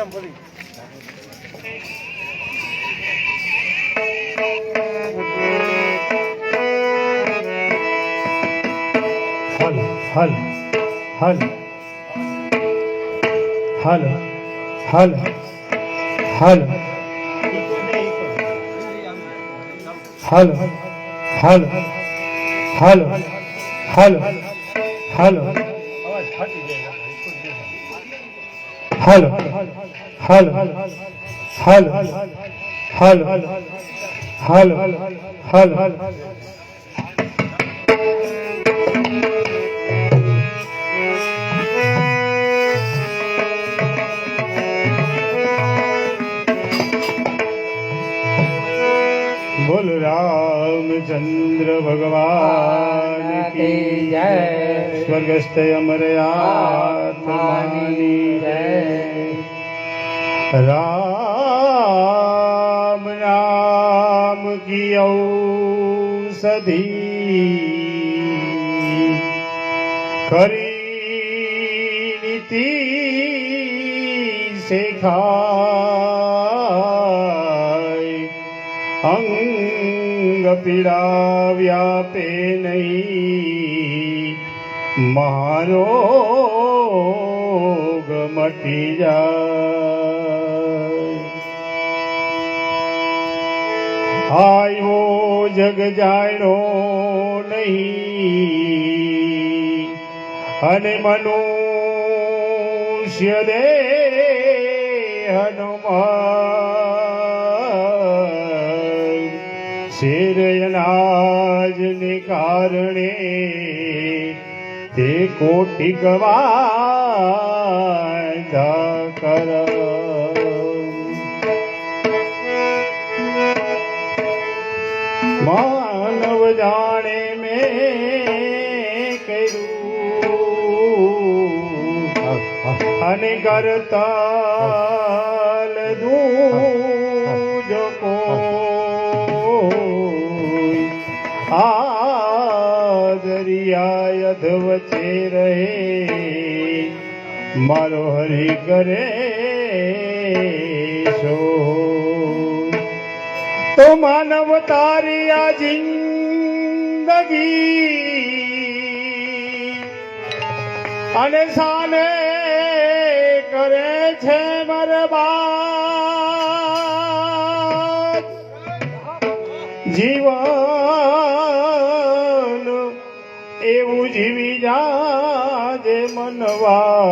હલ હલ હલ. હલ હલ હલ. હલ હલ હલ હલ હલ. હલ હલ. हल हल हल हल हल हल। बोल राम चंद्र भगवान हाँ, की जय। स्वर्गस्थ अमर आत्मा की जय। રામ રામ કી ઔષધિ ખરી નીતિ શેખાય. અંગ પીડા વ્યાપે નહીં. મારો મટી જાય. આવ્યો જગ જાણો નહીં. અને મનુષ્ય દેહ હનુમાન શેર અનાજને કારણે તે કોટી ગવા કર માનવ જાણે મેં કર્યું. અને કરતાલ દૂજ આ દરિયા વચ્ચે રહે. મારો હરી કરે તો માનવ તારી આ જિંદગી. અને સાને કરે છે બરબાદ. જીવન એવું જીવી જાજે મનવા.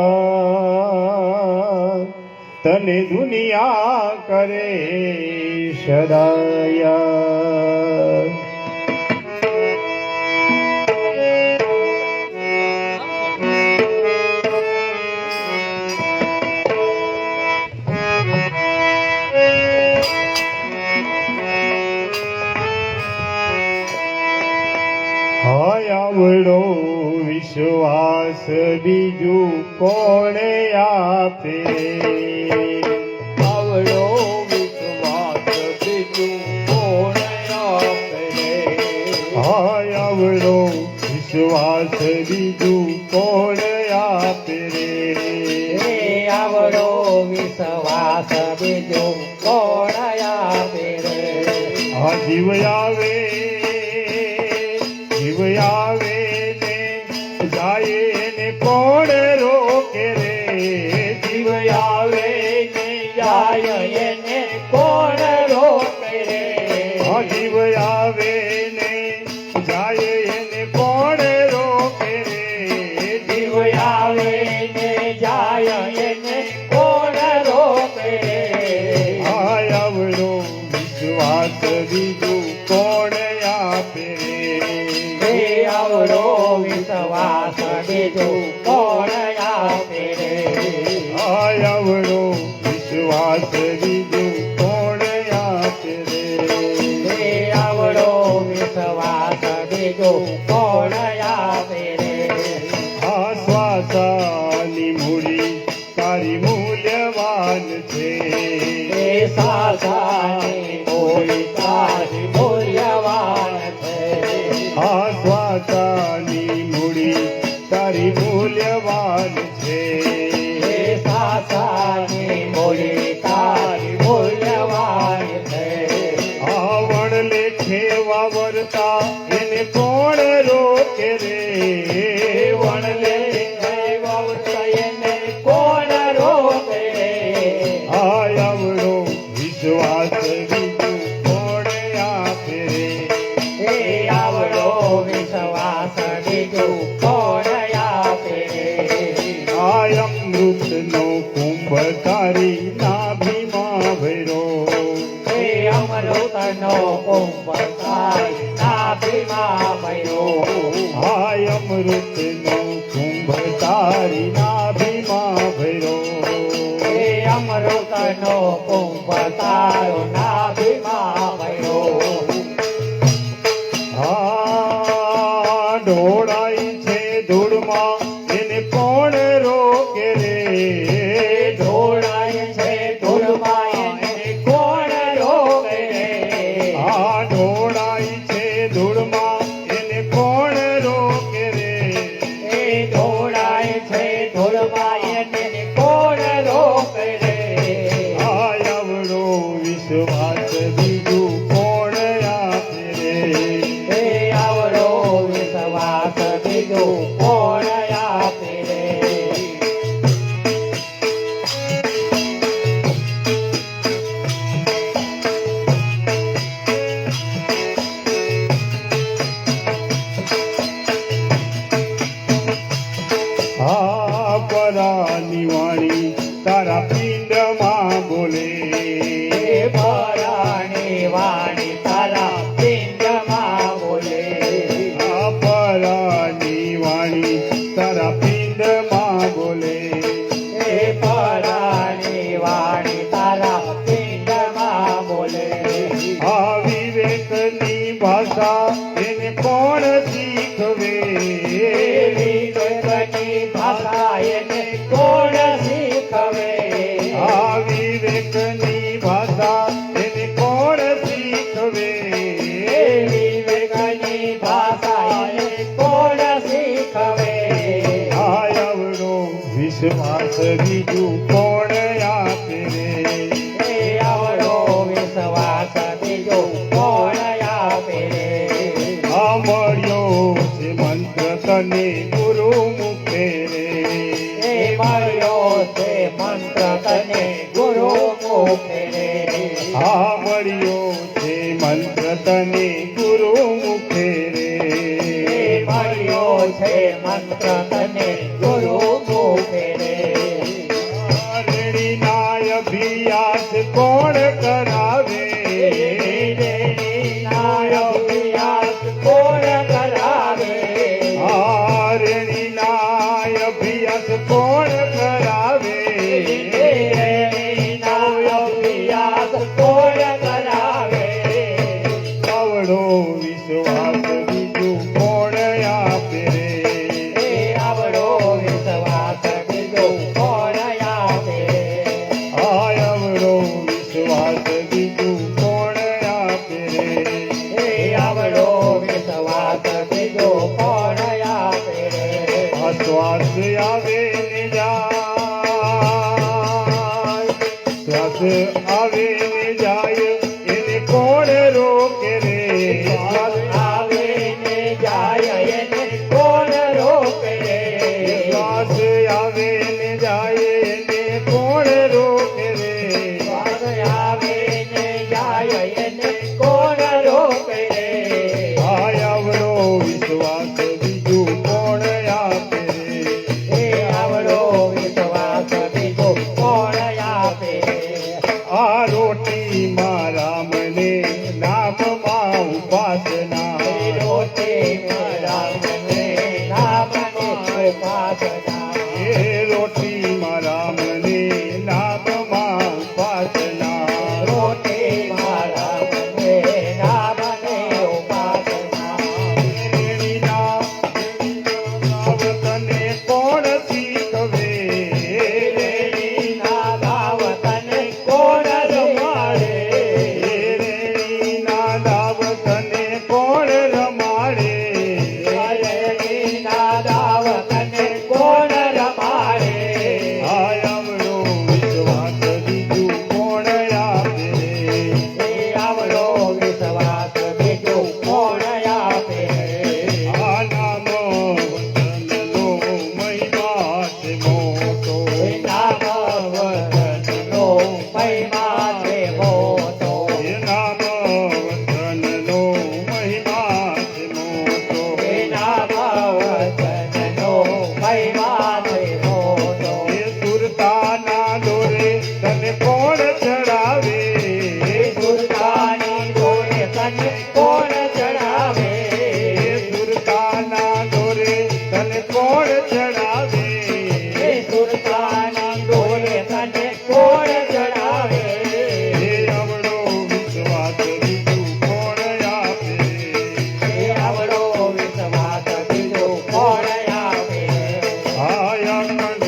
તને દુનિયા કરે शदाया આવડો વિશ્વાસ બીજું કો Yeah. હાય અમૃતનો કુંભ તારી નાભીમાં ભર્યો. અમૃતનો કુંભ તારો નાભ વિશ્વાસ બીજું boy. thank you. Santa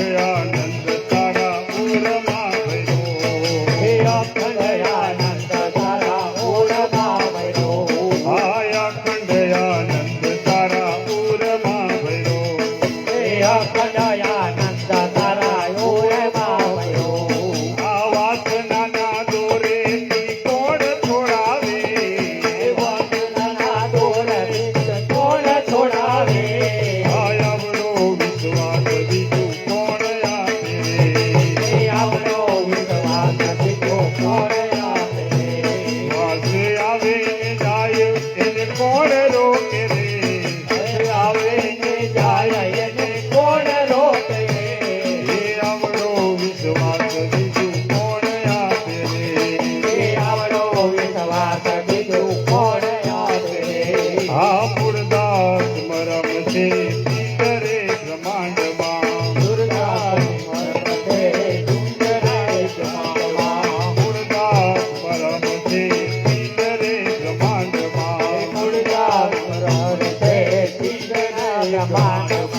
Baba.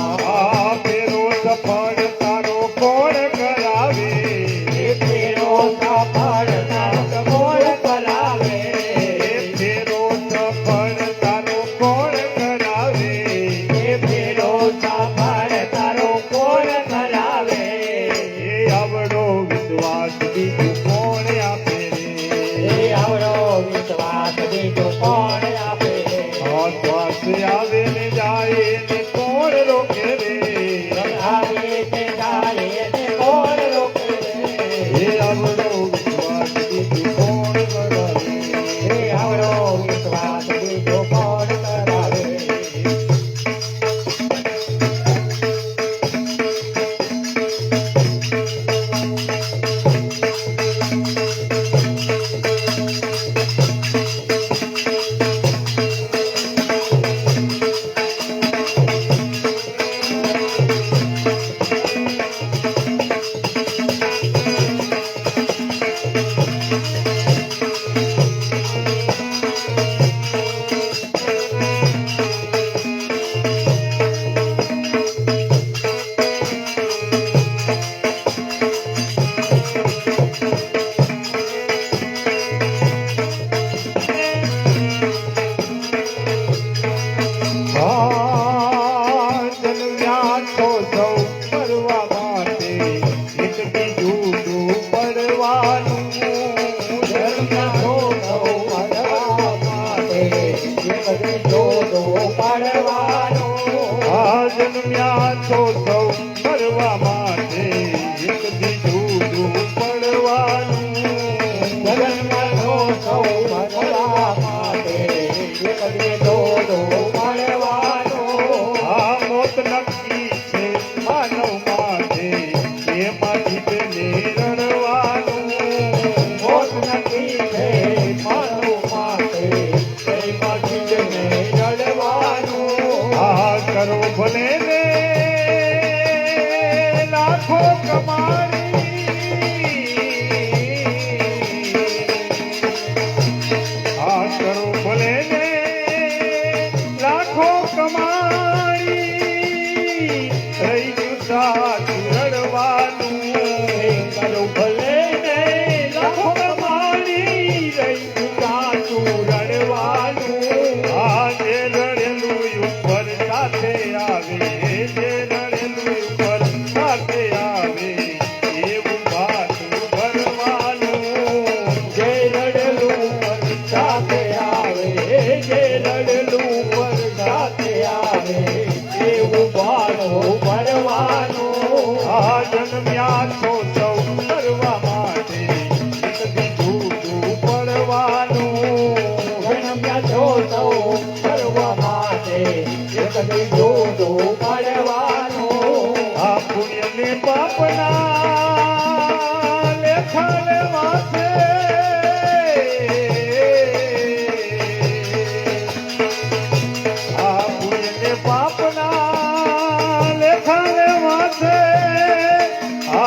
જન્મ્યા તો સૌ કરવા માટે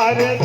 यार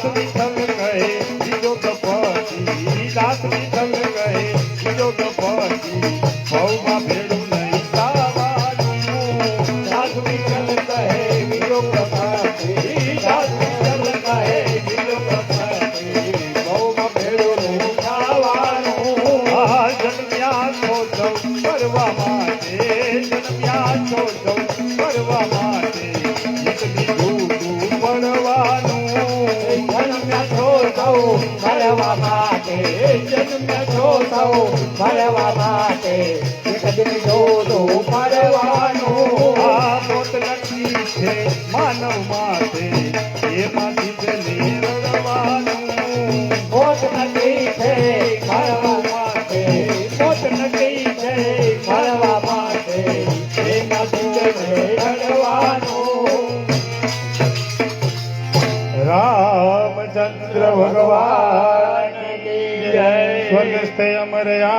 সুবিধা સૌ ભરવા માટે જન્મ જો સૌ ભરવા માટે એક દિન જોજો પરવાનું આ પોત લખી છે માનવમાં ಮರೆಯಾ